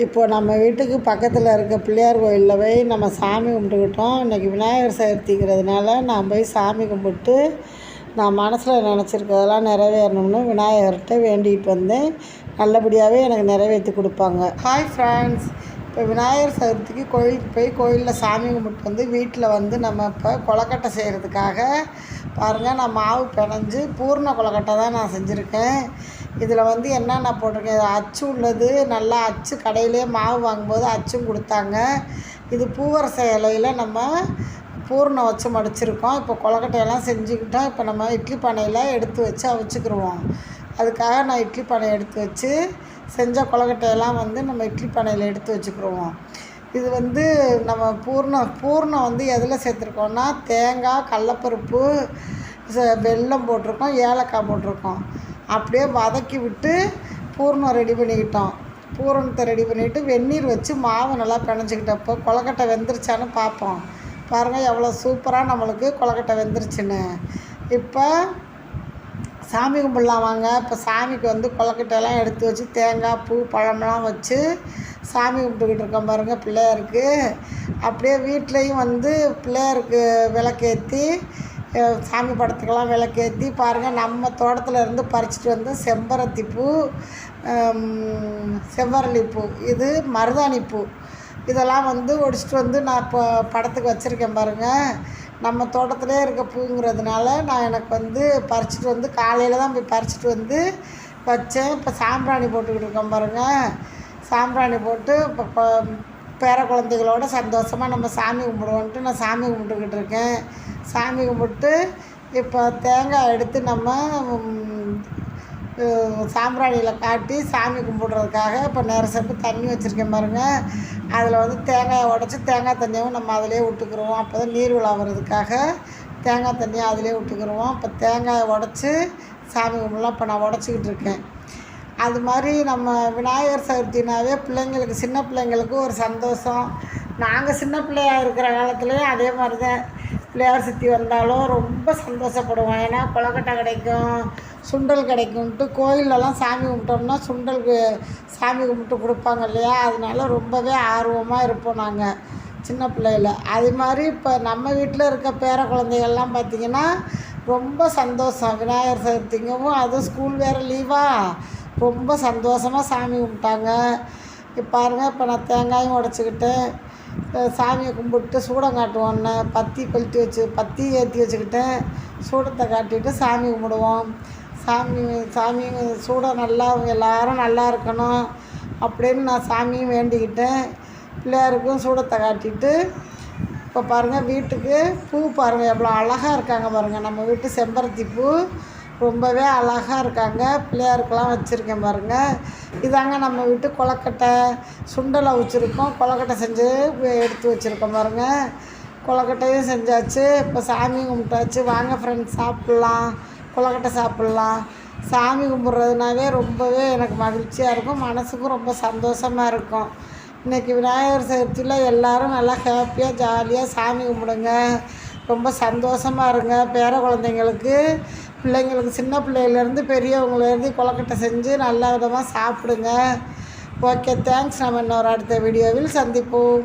இப்போ நம்ம வீட்டுக்கு பக்கத்தில் இருக்க பிள்ளையார் கோயிலில் போய் நம்ம சாமி கும்பிட்டுக்கிட்டோம். இன்றைக்கி விநாயகர் சதுர்த்திங்கிறதுனால நான் போய் சாமி கும்பிட்டு நான் மனசில் நினச்சிருக்கிறதெல்லாம் நிறைவேறணும்னு விநாயகர்கிட்ட வேண்டிகிட்டு வந்தேன். நல்லபடியாகவே எனக்கு நிறைவேற்றி கொடுப்பாங்க. ஹாய் ஃப்ரெண்ட்ஸ் இப்போ விநாயகர் சதுர்த்திக்கு கோயிலுக்கு போய் கோயிலில் சாமி கும்பிட்டு வந்து வீட்டில் வந்து நம்ம இப்போ கொலக்கட்டை செய்கிறதுக்காக பாருங்கள் நான் மாவு பிணைஞ்சு பூர்ண கொலக்கட்டை தான் நான் செஞ்சுருக்கேன். இதில் வந்து என்னென்ன போட்டிருக்கேன்? இது அச்சு உள்ளது. நல்லா அச்சு கடையிலே மாவு வாங்கும்போது அச்சும் கொடுத்தாங்க. இது பூவரச இலையில் நம்ம பூர்ணம் வச்சு மடிச்சிருக்கோம். இப்போ கொலக்கட்டையெல்லாம் செஞ்சுக்கிட்டோம் இப்போ நம்ம இட்லி பானையில் எடுத்து வச்சு அவிச்சுக்கிருவோம். அதுக்காக நான் இட்லி பானை எடுத்து வச்சு செஞ்ச கொலக்கட்டையெல்லாம் வந்து நம்ம இட்லி பானையில் எடுத்து வச்சுக்கிருவோம். இது வந்து நம்ம பூர்ணம் பூர்ணம் வந்து எதில் சேர்த்துருக்கோன்னா தேங்காய் கடலப்பருப்பு வெல்லம் போட்டிருக்கோம் ஏலக்காய் போட்டிருக்கோம். அப்படியே வதக்கி விட்டு பூர்ணம் ரெடி பண்ணிக்கிட்டோம். பூரணத்தை ரெடி பண்ணிவிட்டு வெந்நீர் வச்சு மாவு நல்லா பிணைஞ்சிக்கிட்டப்போ கொலக்கட்டை வெந்துருச்சான்னு பார்ப்போம். பாருங்கள் எவ்வளோ சூப்பராக நம்மளுக்கு கொலக்கட்டை வெந்துருச்சுன்னு. இப்போ சாமி கும்பிடலாம் வாங்க. இப்போ சாமிக்கு வந்து கொலக்கட்டையெல்லாம் எடுத்து வச்சு தேங்காய் பூ பழமெல்லாம் வச்சு சாமி கும்பிட்டுக்கிட்டு இருக்கோம் பாருங்கள் பிள்ளையாருக்கு. அப்படியே வீட்லேயும் வந்து பிள்ளையாருக்கு விளக்கேற்றி சாமி படத்துக்கெல்லாம் விளக்கேற்றி பாருங்கள் நம்ம தோட்டத்தில் இருந்து பறிச்சிட்டு வந்து செம்பருத்தி பூ செவ்வரளி பூ இது மருதாணி பூ. இதெல்லாம் வந்து ஒடிச்சிட்டு வந்து நான் இப்போ படத்துக்கு வச்சுருக்கேன் பாருங்கள் நம்ம தோட்டத்திலே இருக்க பூங்கிறதுனால நான் எனக்கு வந்து பறிச்சிட்டு வந்து காலையில் தான் போய் பறிச்சிட்டு வந்து வச்சேன். இப்போ சாம்பிராணி போட்டுக்கிட்டு இருக்கோம் பாருங்கள் சாம்பிராணி போட்டு இப்போ பேர குழந்தைகளோட சந்தோஷமாக நம்ம சாமி கும்பிடுவோன்ட்டு நான் சாமி கும்பிட்டுக்கிட்டு இருக்கேன். சாமி கும்பிட்டு இப்போ தேங்காய் எடுத்து நம்ம சாம்பிராணியில் காட்டி சாமி கும்பிடுறதுக்காக இப்போ நேர செப்பு தண்ணி வச்சுருக்கேன் பாருங்கள் அதில் வந்து தேங்காயை உடச்சி தேங்காய் தண்ணியாகவும் நம்ம அதிலே விட்டுக்குருவோம் அப்போ தான் நீர் விழாவுறதுக்காக தேங்காய் தண்ணியை அதிலே விட்டுக்குருவோம் இப்போ தேங்காயை உடச்சி சாமி கும்பிடலாம். இப்போ நான் உடச்சிக்கிட்டு இருக்கேன். அது மாதிரி நம்ம விநாயகர் சதுர்த்தினாவே பிள்ளைங்களுக்கு சின்ன பிள்ளைங்களுக்கு ஒரு சந்தோஷம். நாங்கள் சின்ன பிள்ளையாக இருக்கிற காலத்துலேயும் அதே மாதிரி தான் பிள்ளையார் சுற்றி வந்தாலும் ரொம்ப சந்தோஷப்படுவோம். ஏன்னா கொலக்கட்டை கிடைக்கும் சுண்டல் கிடைக்கும்ட்டு கோயிலெல்லாம் சாமி கும்பிட்டோம்னா சுண்டலுக்கு சாமி கும்பிட்டு கொடுப்பாங்க இல்லையா? அதனால ரொம்பவே ஆர்வமாக இருப்போம் நாங்கள் சின்ன பிள்ளையில். அது மாதிரி இப்போ நம்ம வீட்டில் இருக்க பேர குழந்தைகள்லாம் பார்த்திங்கன்னா ரொம்ப சந்தோஷம். விநாயகர் சதுர்த்திங்கவும் அதுவும் ஸ்கூல் வேறு லீவாக ரொம்ப சந்தோஷமாக சாமி கும்பிட்டாங்க. இப்போ பாருங்கள் இப்போ நான் தேங்காயும் உடச்சிக்கிட்டேன். சாமியை கும்பிட்டு சூடம் காட்டுவோன்னு பத்தி கொளுத்தி வச்சு பத்தி ஏற்றி வச்சுக்கிட்டேன். சூடத்தை காட்டிட்டு சாமி கும்பிடுவோம். சாமி சாமி சூடம் நல்லா எல்லாரும் நல்லா இருக்கணும் அப்படின்னு நான் சாமியும் வேண்டிக்கிட்டேன். பிள்ளையாருக்கும் சூடத்தை காட்டிட்டு இப்போ பாருங்கள் வீட்டுக்கு பூ பாருங்கள் எவ்வளோ அழகாக இருக்காங்க பாருங்கள் நம்ம வீட்டு செம்பருத்தி பூ. ரொம்பவே அழகாக இருக்காங்க. பிள்ளையாருக்கெல்லாம் வச்சுருக்கேன் பாருங்கள் இதாங்க நம்ம வீட்டு கொலக்கட்டை சுண்டலை வச்சுருக்கோம். கொலக்கட்டை செஞ்சு எடுத்து வச்சுருக்கோம் பாருங்கள் கொலக்கட்டையும் செஞ்சாச்சு. இப்போ சாமி கும்பிட்டாச்சு. வாங்க ஃப்ரெண்ட்ஸ் சாப்பிட்லாம். கொலக்கட்டை சாப்பிட்லாம். சாமி கும்பிட்றதுனாவே ரொம்பவே எனக்கு மகிழ்ச்சியாக இருக்கும். மனசுக்கும் ரொம்ப சந்தோஷமாக இருக்கும். இன்றைக்கி விநாயகர் சதுர்த்தியில் எல்லோரும் நல்லா ஹாப்பியாக ஜாலியாக சாமி கும்பிடுங்க. ரொம்ப சந்தோஷமாக இருங்க. பேர குழந்தைங்களுக்கு. பிள்ளைங்களுக்கு சின்ன பிள்ளையிலேருந்து பெரியவங்கலேருந்து கொலக்கட்டை செஞ்சு நல்ல விதமாக சாப்பிடுங்க. ஓகே தேங்க்ஸ் நம்ம இன்னொரு அடுத்த வீடியோவில் சந்திப்போம்.